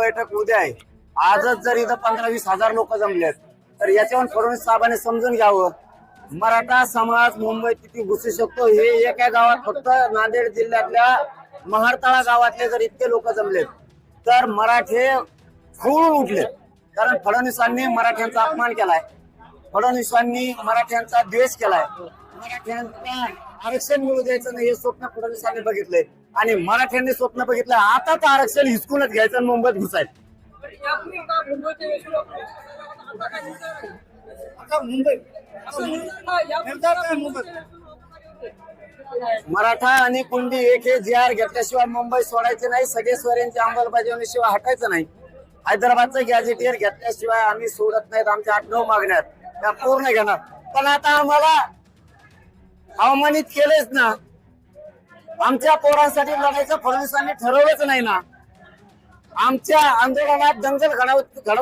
बैठक उद्या आहे. आजच जर इथं पंधरा वीस हजार लोक जमलेत तर याच्यावर फडणवीस साहेबांनी समजून घ्यावं. मराठा समाज मुंबईत किती घुसू शकतो हे एका गावात फक्त नांदेड जिल्ह्यातल्या महारताळा गावातले जर इतके लोक जमलेत तर मराठे खवळून उठले कारण फडणवीसांनी मराठ्यांचा अपमान केलाय. फडणवीसांनी मराठ्यांचा द्वेष केलाय. मराठ्यांचा आरक्षण मिळू द्यायचं नाही हे स्वप्न फडणवीसांनी बघितलंय? आणि मराठ्यांनी स्वप्न बघितलं आता तर आरक्षण हिसकूनच घ्यायचं आणि मुंबईत घुसायचं. मराठा आणि कुंडी एक हे जी आर घेतल्याशिवाय मुंबई सोडायचे नाही सगळे स्वरांची अंमलबजावणीशिवाय हटायचं नाही. हैदराबादचं गॅजेटियर घेतल्याशिवाय आम्ही सोडत नाहीत आमच्या आठ नऊ मागण्यात त्या पूर्ण घेणार. पण आता आम्हाला अवमानित केलेच ना आमच्या पोरांसाठी लढायचं फडणवीसांनी ठरवलंच नाही ना. आमच्या आंदोलनात दंगल घडव घडवायचं